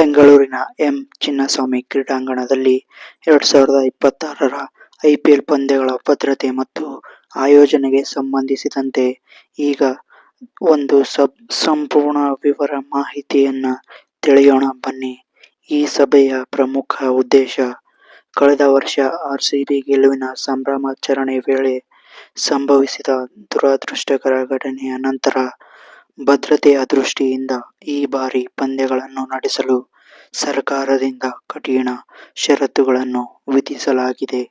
ಬೆಂಗಳೂರಿನ ಎಂ. ಚಿನ್ನಸ್ವಾಮಿ ಕ್ರೀಡಾಂಗಣದಲ್ಲಿ ಎರಡ್ ಸಾವಿರದ ಇಪ್ಪತ್ತಾರರ ಐಪಿಎಲ್ ಪಂದ್ಯಗಳ ಭದ್ರತೆ ಮತ್ತು ಆಯೋಜನೆಗೆ ಸಂಬಂಧಿಸಿದಂತೆ ಈಗ ಒಂದು ಸಬ್, ಸಂಪೂರ್ಣ ವಿವರ ಮಾಹಿತಿಯನ್ನ ತಿಳಿಯೋಣ ಬನ್ನಿ. ಈ ಸಭೆಯ ಪ್ರಮುಖ ಉದ್ದೇಶ, ಕಳೆದ ವರ್ಷ ಆರ್ ಸಿ ಬಿ ಗೆಲುವಿನ ಸಂಭ್ರಮಾಚರಣೆ ವೇಳೆ ಸಂಭವಿಸಿದ ದುರದೃಷ್ಟಕರ ಘಟನೆಯ ನಂತರ ಭದ್ರತೆಯ ದೃಷ್ಟಿಯಿಂದ ಈ ಬಾರಿ ಪಂದ್ಯಗಳನ್ನು ನಡೆಸಲು ಸರ್ಕಾರದಿಂದ ಕಠಿಣ ಷರತ್ತುಗಳನ್ನು ವಿಧಿಸಲಾಗಿದೆ.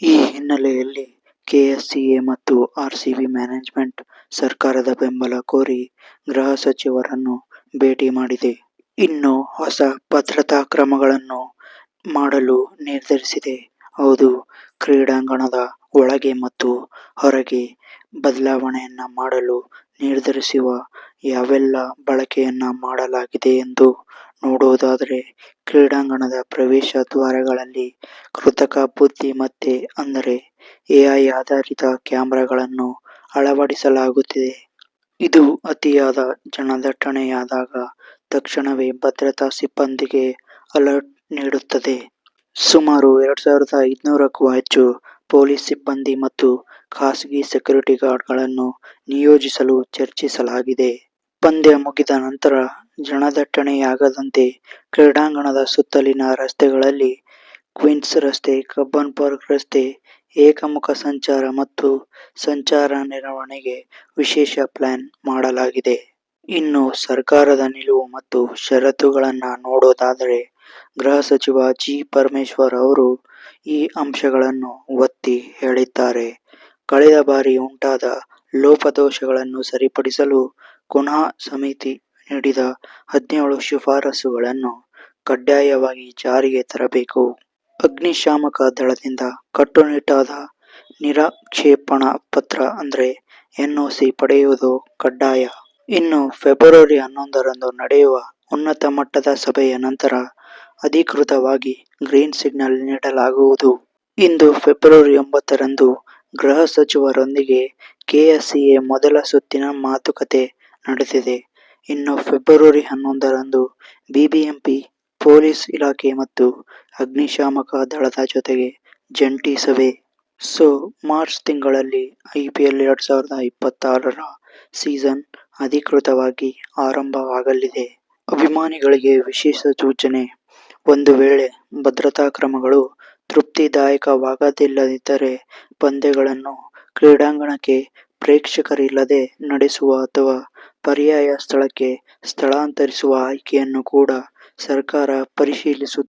ಈ ಹಿನ್ನೆಲೆಯಲ್ಲಿ ಕೆಎಸ್ಸಿಎ ಮತ್ತು ಆರ್ಸಿಬಿ ಮ್ಯಾನೇಜ್ಮೆಂಟ್ ಸರ್ಕಾರದ ಬೆಂಬಲ ಕೋರಿ ಗೃಹ ಸಚಿವರನ್ನು ಭೇಟಿ ಮಾಡಿದೆ. ಇನ್ನು ಹೊಸ ಭದ್ರತಾ ಕ್ರಮಗಳನ್ನು ಮಾಡಲು ನಿರ್ಧರಿಸಿದೆ. ಹೌದು, ಕ್ರೀಡಾಂಗಣದ ಒಳಗೆ ಮತ್ತು ಹೊರಗೆ ಬದಲಾವಣೆಯನ್ನ ಮಾಡಲು ನಿರ್ಧರಿಸಿರುವ ಯಾವೆಲ್ಲ ಬಳಕೆಯನ್ನ ಮಾಡಲಾಗಿದೆ ಎಂದು ನೋಡುವುದಾದರೆ ಕ್ರೀಡಾಂಗಣದ ಪ್ರವೇಶ ದ್ವಾರಗಳಲ್ಲಿ ಕೃತಕ ಬುದ್ಧಿಮತ್ತೆ ಅಂದರೆ ಎಐ ಆಧಾರಿತ ಕ್ಯಾಮೆರಾಗಳನ್ನು ಅಳವಡಿಸಲಾಗುತ್ತಿದೆ. ಇದು ಅತಿಯಾದ ಜನದಟ್ಟಣೆಯಾದಾಗ ತಕ್ಷಣವೇ ಭದ್ರತಾ ಸಿಬ್ಬಂದಿಗೆ ಅಲರ್ಟ್ ನೀಡುತ್ತದೆ. ಸುಮಾರು ಎರಡು ಸಾವಿರದ ಐದುನೂರಕ್ಕೂ ಹೆಚ್ಚು ಪೊಲೀಸ್ ಸಿಬ್ಬಂದಿ ಮತ್ತು ಖಾಸಗಿ ಸೆಕ್ಯೂರಿಟಿ ಗಾರ್ಡ್ಗಳನ್ನು ನಿಯೋಜಿಸಲು ಚರ್ಚಿಸಲಾಗಿದೆ. ಪಂದ್ಯ ಮುಗಿದ ನಂತರ ಜನದಟ್ಟಣೆಯಾಗದಂತೆ ಕ್ರೀಡಾಂಗಣದ ಸುತ್ತಲಿನ ರಸ್ತೆಗಳಲ್ಲಿ ಕ್ವೀನ್ಸ್ ರಸ್ತೆ, ಕಬ್ಬನ್ ಪಾರ್ಕ್ ರಸ್ತೆ, ಏಕಮುಖ ಸಂಚಾರ ಮತ್ತು ಸಂಚಾರ ನಿರ್ವಹಣೆಗೆ ವಿಶೇಷ ಪ್ಲಾನ್ ಮಾಡಲಾಗಿದೆ. ಇನ್ನು ಸರ್ಕಾರದ ನಿಲುವು ಮತ್ತು ಷರತ್ತುಗಳನ್ನ ನೋಡೋದಾದರೆ ಗೃಹ ಸಚಿವ ಜಿ. ಪರಮೇಶ್ವರ್ ಅವರು ಈ ಅಂಶಗಳನ್ನು ಒತ್ತಿ ಹೇಳಿದ್ದಾರೆ. ಕಳೆದ ಬಾರಿ ಉಂಟಾದ ಲೋಪದೋಷಗಳನ್ನು ಸರಿಪಡಿಸಲು ಪುನಃ ಸಮಿತಿ ನೀಡಿದ ಹದಿನೇಳು ಶಿಫಾರಸುಗಳನ್ನು ಕಡ್ಡಾಯವಾಗಿ ಜಾರಿಗೆ ತರಬೇಕು. ಅಗ್ನಿಶಾಮಕ ದಳದಿಂದ ಕಟ್ಟುನಿಟ್ಟಾದ ನಿರಾಕ್ಷೇಪಣಾ ಪತ್ರ ಅಂದ್ರೆ ಎನ್ಒಸಿ ಪಡೆಯುವುದು ಕಡ್ಡಾಯ. ಇನ್ನು ಫೆಬ್ರವರಿ ಹನ್ನೊಂದರಂದು ನಡೆಯುವ ಉನ್ನತ ಮಟ್ಟದ ಸಭೆಯ ನಂತರ ಅಧಿಕೃತವಾಗಿ ಗ್ರೀನ್ ಸಿಗ್ನಲ್ ನೀಡಲಾಗುವುದು. ಇಂದು ಫೆಬ್ರವರಿ ಒಂಬತ್ತರಂದು ಗೃಹ ಸಚಿವರೊಂದಿಗೆ ಕೆಎಸ್ಸಿಎ ಮೊದಲ ಸುತ್ತಿನ ಮಾತುಕತೆ ನಡೆಸಿದೆ. ಇನ್ನು ಫೆಬ್ರವರಿ ಹನ್ನೊಂದರಂದು ಬಿಬಿಎಂಪಿ, ಪೊಲೀಸ್ ಇಲಾಖೆ ಮತ್ತು ಅಗ್ನಿಶಾಮಕ ದಳದ ಜೊತೆಗೆ ಜಂಟಿ ಸಭೆ. ಸೊ, ಮಾರ್ಚ್ ತಿಂಗಳಲ್ಲಿ ಐಪಿಎಲ್ ಎರಡ್ ಸಾವಿರದ ಇಪ್ಪತ್ತಾರರ ಸೀಸನ್ ಅಧಿಕೃತವಾಗಿ ಆರಂಭವಾಗಲಿದೆ. ಅಭಿಮಾನಿಗಳಿಗೆ ವಿಶೇಷ ಸೂಚನೆ. ಒಂದು ವೇಳೆ ಭದ್ರತಾ ಕ್ರಮಗಳು ತೃಪ್ತಿದಾಯಕವಾಗದಿದ್ದರೆ ಪಂದ್ಯಗಳನ್ನು ಕ್ರೀಡಾಂಗಣಕ್ಕೆ ಪ್ರೇಕ್ಷಕರಿಲ್ಲದೆ ನಡೆಸುವ ಅಥವಾ ಪರ್ಯಾಯ ಸ್ಥಳಕ್ಕೆ ಸ್ಥಳಾಂತರಿಸುವ ಆಯ್ಕೆಯನ್ನು ಕೂಡ ಸರ್ಕಾರ ಪರಿಶೀಲಿಸು